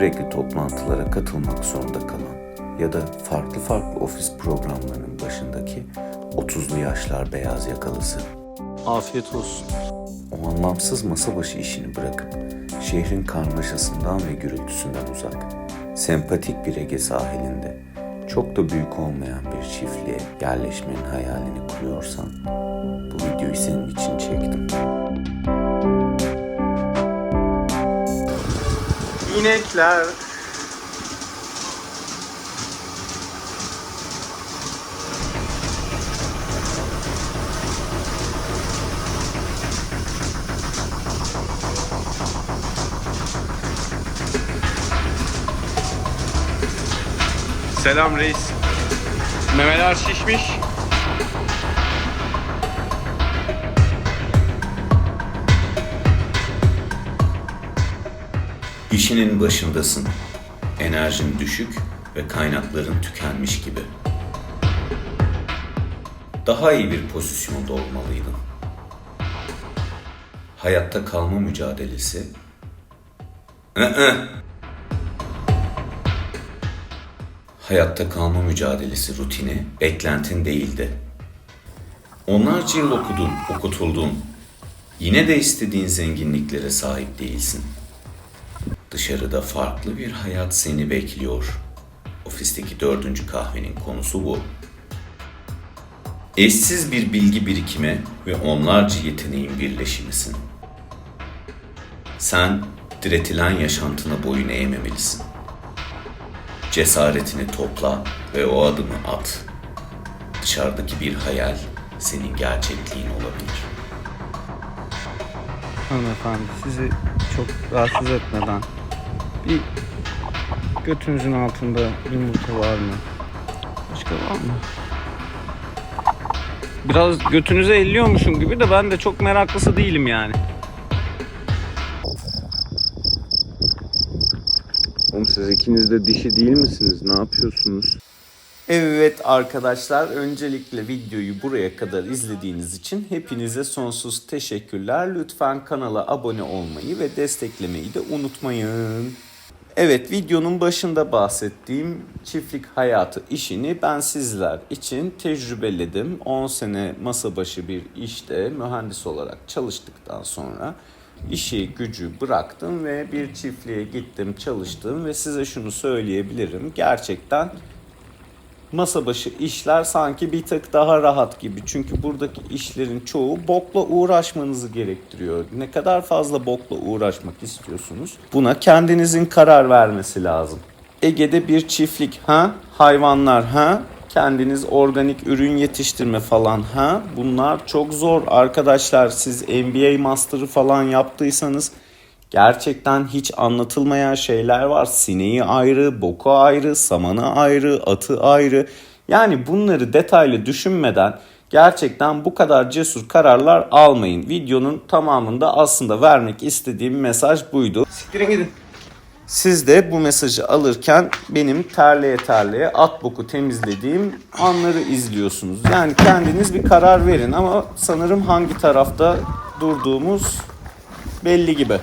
sürekli toplantılara katılmak zorunda kalan ya da farklı farklı ofis programlarının başındaki 30'lu yaşlar beyaz yakalısı. Afiyet olsun. O anlamsız masa başı işini bırakıp şehrin karmaşasından ve gürültüsünden uzak, sempatik bir Ege sahilinde çok da büyük olmayan bir çiftliğe yerleşmenin hayalini kuruyorsan bu videoyu senin için çektim. İnekler. Selam reis. Memeler şişmiş. İşinin başındasın. Enerjin düşük ve kaynakların tükenmiş gibi. Daha iyi bir pozisyonda olmalıydın. Hayatta kalma mücadelesi. Iı. Hayatta kalma mücadelesi rutini, beklentin değildi. Onlarca yıl okudun, okutuldun. Yine de istediğin zenginliklere sahip değilsin. Dışarıda farklı bir hayat seni bekliyor. Ofisteki dördüncü kahvenin konusu bu. Eşsiz bir bilgi birikimi ve onlarca yeteneğin birleşimisin. Sen diretilen yaşantına boyun eğmemelisin. Cesaretini topla ve o adımı at. Dışarıdaki bir hayal senin gerçekliğin olabilir. Hanımefendi sizi çok rahatsız etmeden bir götünüzün altında yumurta var mı? Başka var mı? Biraz götünüze elliyormuşum gibi de ben de çok meraklısı değilim yani. Oğlum siz ikiniz de dişi değil misiniz? Ne yapıyorsunuz? Evet arkadaşlar öncelikle videoyu buraya kadar izlediğiniz için hepinize sonsuz teşekkürler. Lütfen kanala abone olmayı ve desteklemeyi de unutmayın. Evet videonun başında bahsettiğim çiftlik hayatı işini ben sizler için tecrübeledim. 10 sene masa başı bir işte mühendis olarak çalıştıktan sonra işi gücü bıraktım ve bir çiftliğe gittim çalıştım ve size şunu söyleyebilirim. Gerçekten masa başı işler sanki bir tık daha rahat gibi. Çünkü buradaki işlerin çoğu bokla uğraşmanızı gerektiriyor. Ne kadar fazla bokla uğraşmak istiyorsunuz? Buna kendinizin karar vermesi lazım. Ege'de bir çiftlik ha, hayvanlar ha, kendiniz organik ürün yetiştirme falan ha. Bunlar çok zor arkadaşlar. Siz MBA master'ı falan yaptıysanız Gerçekten hiç anlatılmayan şeyler var. Sineği ayrı, boku ayrı, samanı ayrı, atı ayrı. Yani bunları detaylı düşünmeden gerçekten bu kadar cesur kararlar almayın. Videonun tamamında aslında vermek istediğim mesaj buydu. Siktirin gidin. Siz de bu mesajı alırken benim terleye terleye at boku temizlediğim anları izliyorsunuz. Yani kendiniz bir karar verin ama sanırım hangi tarafta durduğumuz belli gibi.